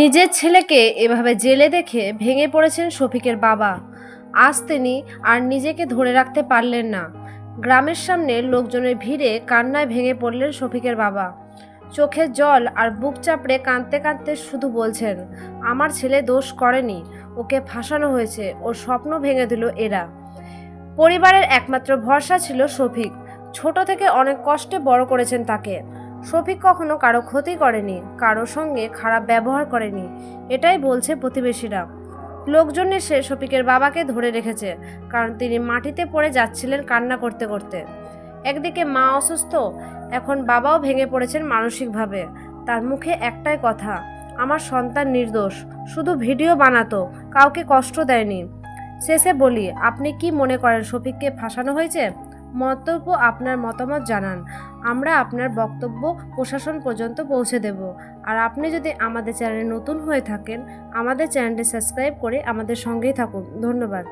নিজের ছেলেকে এভাবে জেলে দেখে ভেঙে পড়েছেন শফিকের বাবা। আজ তিনি আর নিজেকে ধরে রাখতে পারলেন না। গ্রামের সামনে লোকজনের ভিড়ে কান্নায় ভেঙে পড়লেন শফিকের বাবা। চোখে জল আর বুক চাপড়ে কাঁদতে কাঁদতে শুধু বলছেন, আমার ছেলে দোষ করেনি, ওকে ফাঁসানো হয়েছে, ওর স্বপ্ন ভেঙে দিল এরা। পরিবারের একমাত্র ভরসা ছিল শফিক। ছোট থেকে অনেক কষ্টে বড় করেছেন তাকে। শফিক কখনো কারও ক্ষতি করেনি, কারও সঙ্গে খারাপ ব্যবহার করেনি, এটাই বলছে প্রতিবেশীরা। লোকজন এসে শফিকের বাবাকে ধরে রেখেছে, কারণ তিনি মাটিতে পড়ে যাচ্ছিলেন কান্না করতে করতে। একদিকে মা অসুস্থ, এখন বাবাও ভেঙে পড়েছেন মানসিকভাবে। তার মুখে একটাই কথা, আমার সন্তান নির্দোষ, শুধু ভিডিও বানাতো, কাউকে কষ্ট দেয়নি। শেষে বলি, আপনি কি মনে করেন শফিককে ফাঁসানো হয়েছে? মন্তব্য আপনার মতামত জানান। আমরা আপনার বক্তব্য প্রশাসন পর্যন্ত পৌঁছে দেব। আর আপনি যদি আমাদের চ্যানেলে নতুন হয়ে থাকেন, আমাদের চ্যানেলটি সাবস্ক্রাইব করে আমাদের সঙ্গেই থাকুন। ধন্যবাদ।